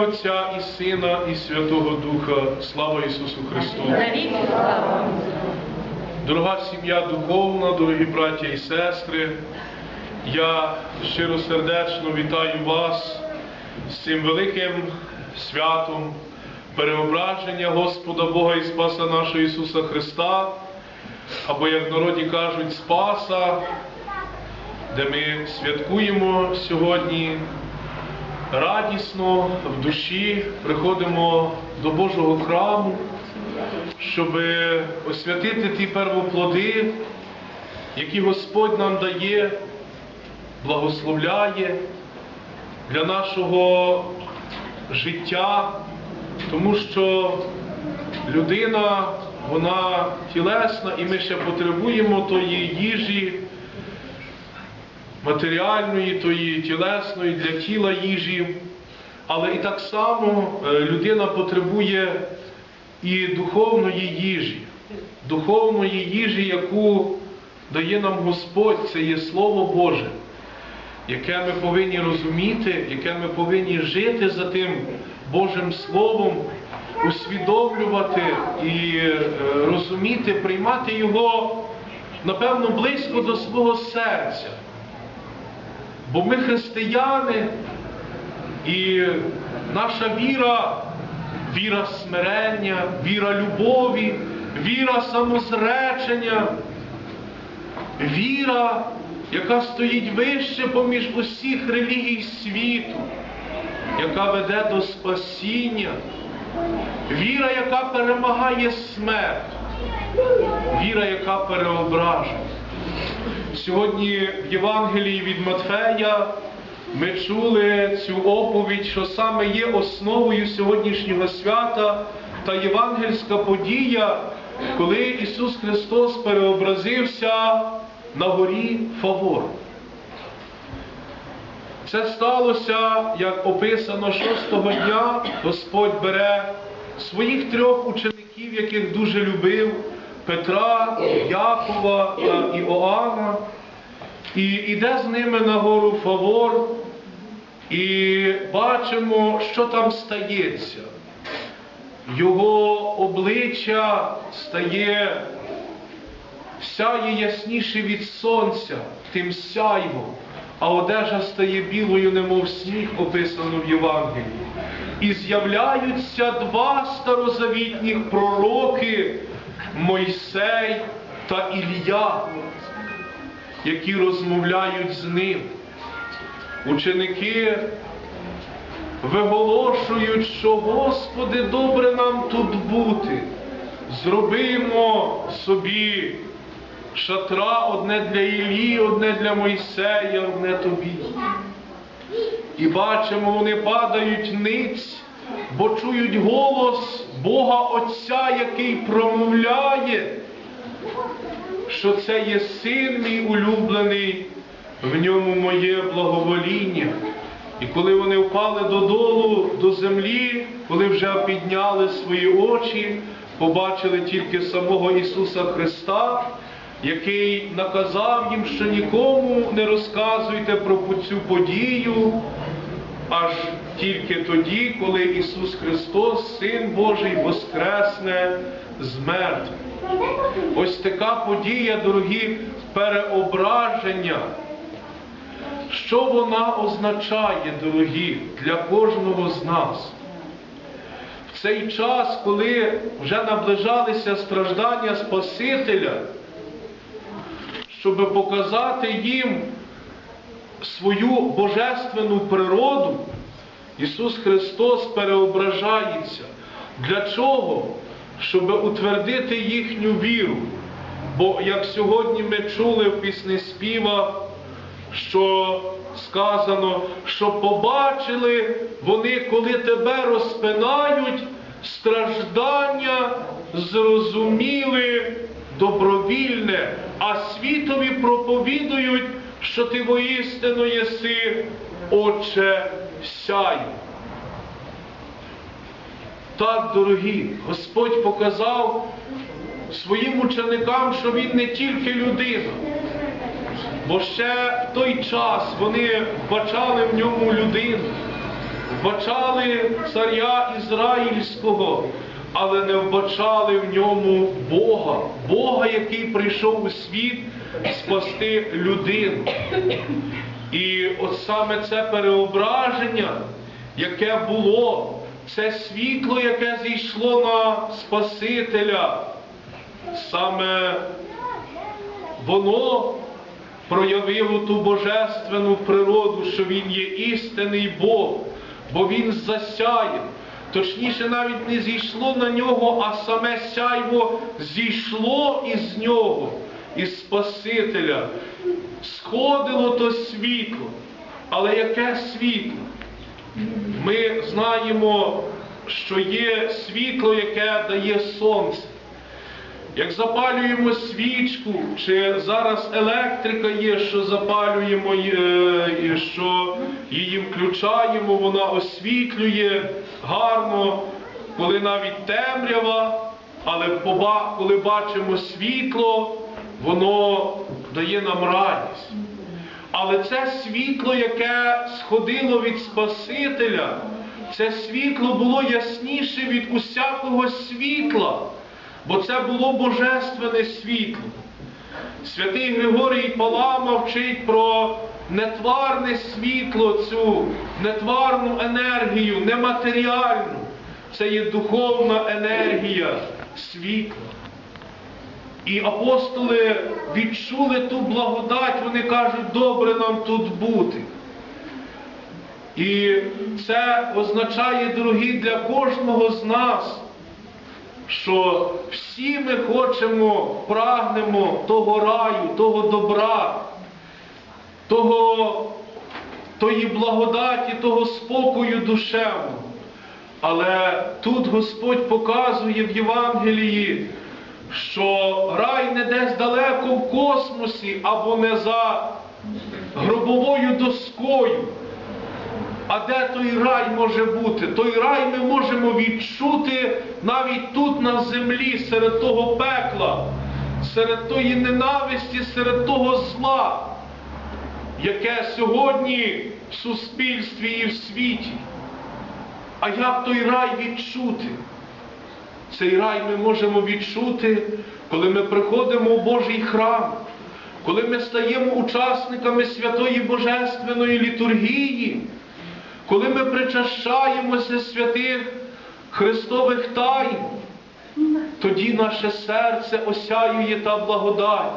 Отця і Сина, і Святого Духа. Слава Ісусу Христу! Дорога сім'я духовна, дорогі браття і сестри, я щиросердечно вітаю вас з цим великим святом переображення Господа Бога і Спаса нашого Ісуса Христа, або, як в народі кажуть, Спаса, де ми святкуємо сьогодні радісно в душі, приходимо до Божого храму щоб освятити ті первоплоди, які Господь нам дає, благословляє для нашого життя, тому що людина, вона тілесна, і ми ще потребуємо тої їжі матеріальної, тої тілесної для тіла їжі. Але і так само е, людина потребує і духовної їжі, духовної їжі, яку дає нам Господь, це є Слово Боже, яке ми повинні розуміти, яке ми повинні жити за тим Божим Словом, усвідомлювати і е, розуміти, приймати його, напевно, близько до свого серця. Бо ми християни, і наша віра віра смирення, віра любові, віра самозречення, віра, яка стоїть вище поміж усіх релігій світу, яка веде до спасіння, віра, яка перемагає смерть, віра, яка переображує. Сьогодні в Євангелії від Матфея ми чули цю оповідь, що саме є основою сьогоднішнього свята та євангельська подія, коли Ісус Христос переобразився на горі Фавор. Це сталося, як описано шостого дня, Господь бере своїх трьох учеників, яких дуже любив, Петра, Якова та Іоанна, і йде з ними на гору Фавор, і бачимо, що там стається. Його обличчя стає, сяє ясніше від сонця, тим сяйвом, а одежа стає білою, немов сніг, описано в Євангелії. І з'являються два старозавітніх пророки Мойсей та Ілля, які розмовляють з ним. Ученики виголошують, що Господи, добре нам тут бути. Зробимо собі шатра одне для Ілії, одне для Мойсея, одне тобі. І бачимо, вони падають ниць, бо чують голос Бога Отця, який промовляє, що це є син мій улюблений, в ньому моє благовоління. І коли вони впали додолу, до землі, коли вже підняли свої очі, побачили тільки самого Ісуса Христа, який наказав їм, що нікому не розказуйте про цю подію, аж тільки тоді, коли Ісус Христос, Син Божий, воскресне з мертвих. Ось така подія, дорогі, переображення. Що вона означає, дорогі, для кожного з нас? В цей час, коли вже наближалися страждання Спасителя, щоб показати їм свою божественну природу, Ісус Христос переображається. Для чого? Щоб утвердити їхню віру. Бо, як сьогодні ми чули в пісні співа, що сказано, що побачили вони, коли тебе розпинають, страждання зрозуміли добровільне, а світові проповідують, що ти воістину єси, Отче сяй. Так, дорогі, Господь показав своїм ученикам, що Він не тільки людина, бо ще в той час вони вбачали в ньому людину, вбачали царя Ізраїльського, але не вбачали в ньому Бога, Бога, який прийшов у світ спасти людину. І от саме це переображення, яке було, це світло, яке зійшло на Спасителя, саме воно проявило ту божественну природу, що Він є істинний Бог, бо Він засяє. Точніше, навіть не зійшло на нього, а саме сяйво зійшло із нього, із Спасителя. Сходило то світло. Але яке світло? Ми знаємо, що є світло, яке дає сонце. Як запалюємо свічку, чи зараз електрика є, що запалюємо, е, і що її включаємо, вона освітлює гарно, коли навіть темрява, але коли бачимо світло, воно дає нам радість. Але це світло, яке сходило від Спасителя, це світло було ясніше від усякого світла, бо це було божественне світло. Святий Григорій Палама вчить про нетварне світло, цю нетварну енергію, нематеріальну. Це є духовна енергія світла. І апостоли відчули ту благодать, вони кажуть, добре нам тут бути. І це означає, дорогі, для кожного з нас, що всі ми хочемо, прагнемо того раю, того добра, того, тої благодаті, того спокою душевного. Але тут Господь показує в Євангелії, що рай не десь далеко в космосі або не за гробовою доскою. А де той рай може бути? Той рай ми можемо відчути навіть тут на землі, серед того пекла, серед тої ненависті, серед того зла, яке сьогодні в суспільстві і в світі. А як той рай відчути? Цей рай ми можемо відчути, коли ми приходимо в Божий храм, коли ми стаємо учасниками святої Божественної літургії, коли ми причащаємося святих Христових тайн, тоді наше серце осяює та благодать.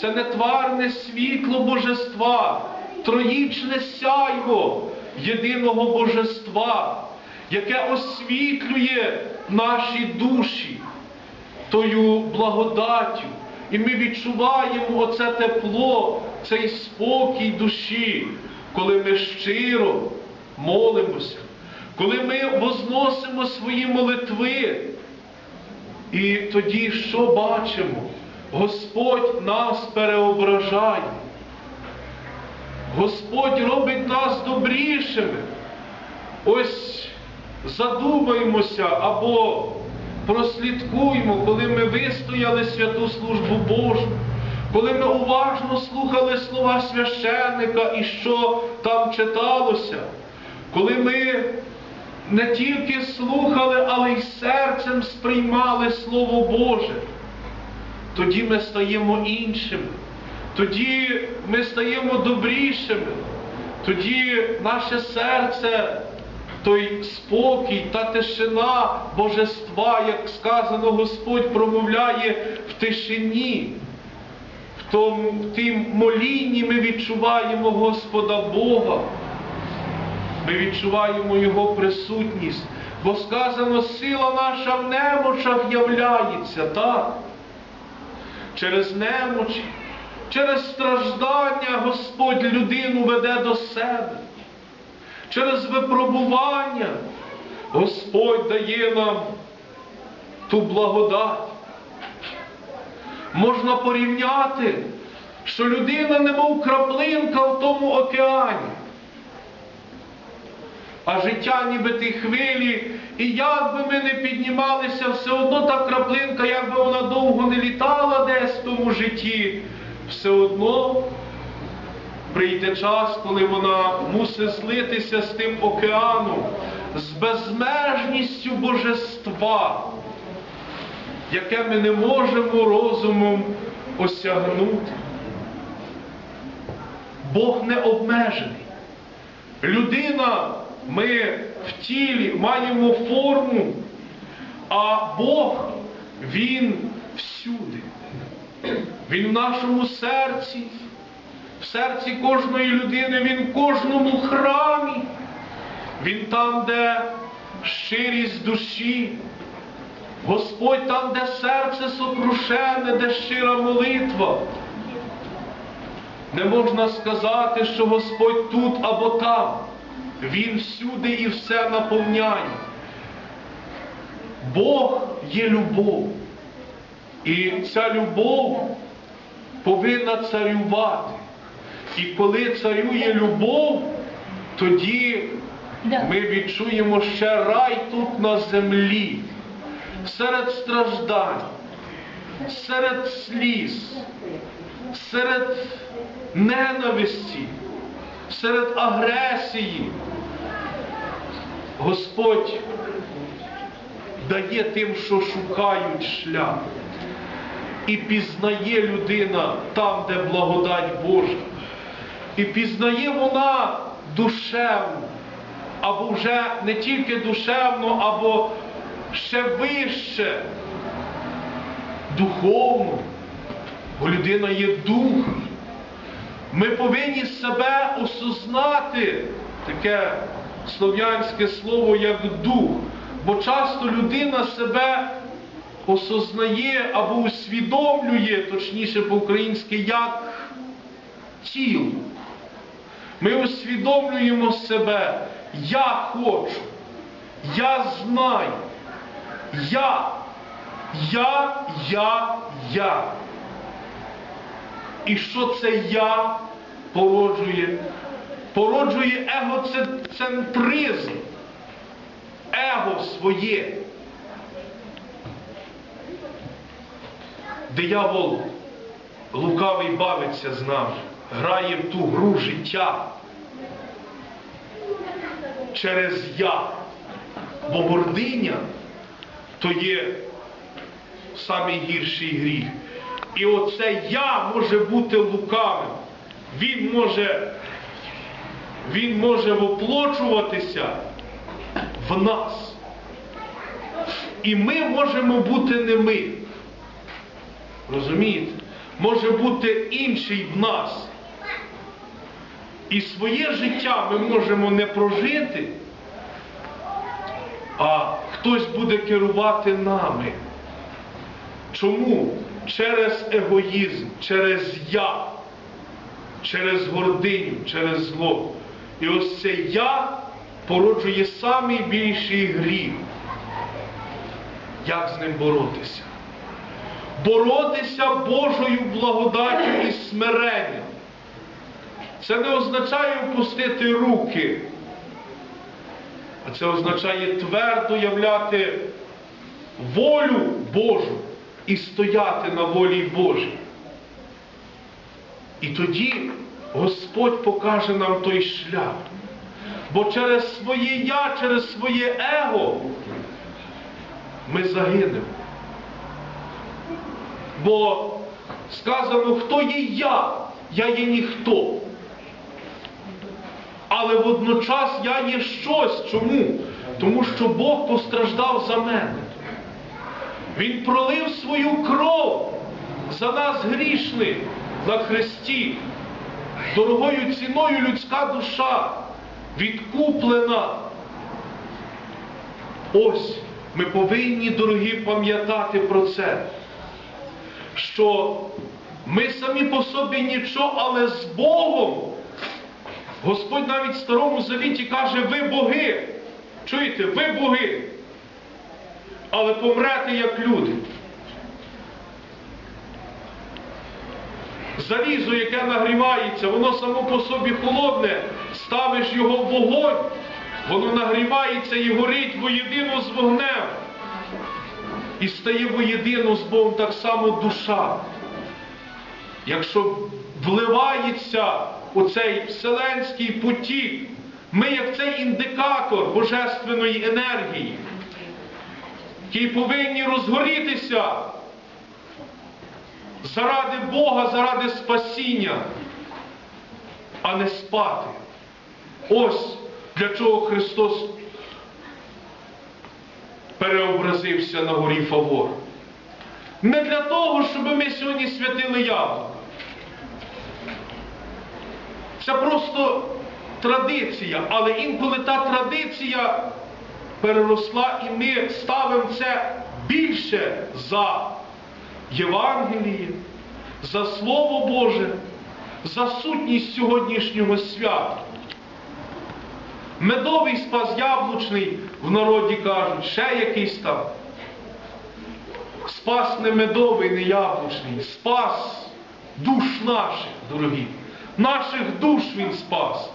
Це нетварне світло Божества, троїчне сяйво єдиного Божества, яке освітлює наші душі тою благодаттю. І ми відчуваємо оце тепло, цей спокій душі, коли ми щиро молимося, коли ми возносимо свої молитви. І тоді що бачимо? Господь нас переображає. Господь робить нас добрішими. Ось задумаємося або прослідкуємо, коли ми вистояли святу службу Божу, коли ми уважно слухали слова священника і що там читалося, коли ми не тільки слухали, але й серцем сприймали Слово Боже, тоді ми стаємо іншими, тоді ми стаємо добрішими, тоді наше серце той спокій та тишина Божества, як сказано, Господь промовляє в тишині. В тому в тим молінні ми відчуваємо Господа Бога. Ми відчуваємо Його присутність, бо сказано, сила наша в немочах являється, так? Через немочі, через страждання Господь людину веде до себе. Через випробування Господь дає нам ту благодать. Можна порівняти, що людина немов краплинка в тому океані. А життя ніби ті хвилі, і як би ми не піднімалися, все одно та краплинка, як би вона довго не літала десь в тому житті, все одно прийде час, коли вона мусить злитися з тим океаном, з безмежністю божества, яке ми не можемо розумом осягнути. Бог не обмежений. Людина, ми в тілі маємо форму, а Бог, Він всюди. Він в нашому серці, в серці кожної людини, Він в кожному храмі. Він там, де щирість душі. Господь там, де серце сокрушене, де щира молитва. Не можна сказати, що Господь тут або там. Він всюди і все наповняє. Бог є любов. І ця любов повинна царювати. І коли царює любов, тоді ми відчуємо ще рай тут на землі, серед страждань, серед сліз, серед ненависті, серед агресії. Господь дає тим, що шукають шлях. І пізнає людина там, де благодать Божа. І пізнає вона душевно, або вже не тільки душевно, або ще вище, духовно, бо людина є дух. Ми повинні себе осознати, таке слов'янське слово, як дух. Бо часто людина себе осознає або усвідомлює, точніше по-українськи, як тіло. Ми усвідомлюємо себе, я хочу, я знаю, я, я, я, я. І що це я породжує? Породжує егоцентризм, его своє. Диявол лукавий бавиться з нами, грає в ту гру життя через я. Бо гординя то є самий гірший гріх. І оце я може бути лукавим. Він може, він може воплочуватися в нас. І ми можемо бути не ми. Розумієте? Може бути інший в нас. І своє життя ми можемо не прожити, а хтось буде керувати нами. Чому? Через егоїзм, через я, через гординю, через зло. І ось це я породжує самий більший гріх. Як з ним боротися? Боротися Божою благодаттю і смиренням. Це не означає опустити руки, а це означає твердо являти волю Божу і стояти на волі Божій. І тоді Господь покаже нам той шлях. Бо через своє я, через своє его ми загинемо. Бо сказано, хто є я, я є ніхто. Але водночас я є щось. Чому? Тому що Бог постраждав за мене. Він пролив свою кров за нас грішних на хресті. Дорогою ціною людська душа відкуплена. Ось ми повинні, дорогі, пам'ятати про це, що ми самі по собі нічого, але з Богом. Господь навіть в Старому Завіті каже, ви боги. Чуєте, ви боги. Але помрете як люди. Залізо, яке нагрівається, воно само по собі холодне, ставиш його в вогонь, воно нагрівається і горить воєдино з вогнем. І стає воєдино з Богом так само душа. Якщо вливається у цей вселенський потік. Ми як цей індикатор божественної енергії, які повинні розгорітися заради Бога, заради спасіння, а не спати. Ось для чого Христос переобразився на горі Фавор. Не для того, щоб ми сьогодні святили яблука. Це просто традиція, але інколи та традиція переросла і ми ставимо це більше за Євангеліє, за Слово Боже, за сутність сьогоднішнього свята. Медовий спас яблучний в народі кажуть, ще якийсь там. Спас не медовий, не яблучний, спас душ наших, дорогі. Наших душ Він спас.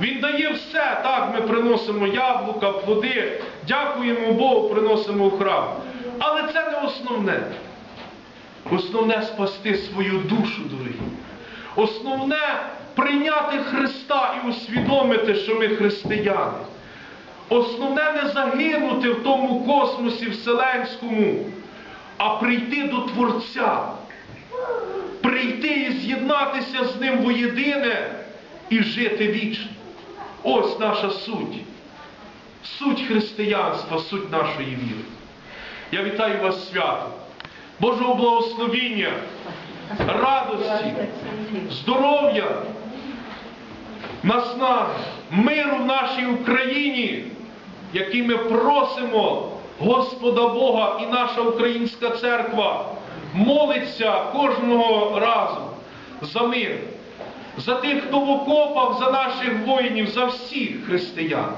Він дає все, так ми приносимо яблука, плоди, дякуємо Богу, приносимо в храм. Але це не основне. Основне спасти свою душу, дорогі. Основне прийняти Христа і усвідомити, що ми християни. Основне не загинути в тому космосі вселенському, а прийти до Творця, прийти і з'єднатися з Ним воєдине і жити вічно. Ось наша суть. Суть християнства, суть нашої віри. Я вітаю вас свято. Божого благословіння, радості, здоров'я, наснаги, миру в нашій Україні, який ми просимо Господа Бога і наша українська церква молиться кожного разу за мир, за тих, хто в окопах, за наших воїнів, за всіх християн.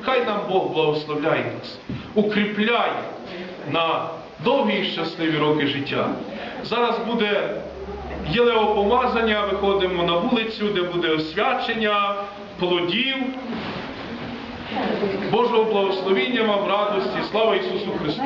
Хай нам Бог благословляє нас, укріпляє на довгі і щасливі роки життя. Зараз буде єлеопомазання, виходимо на вулицю, де буде освячення плодів. Божого благословіння вам, радості, слава Ісусу Христу!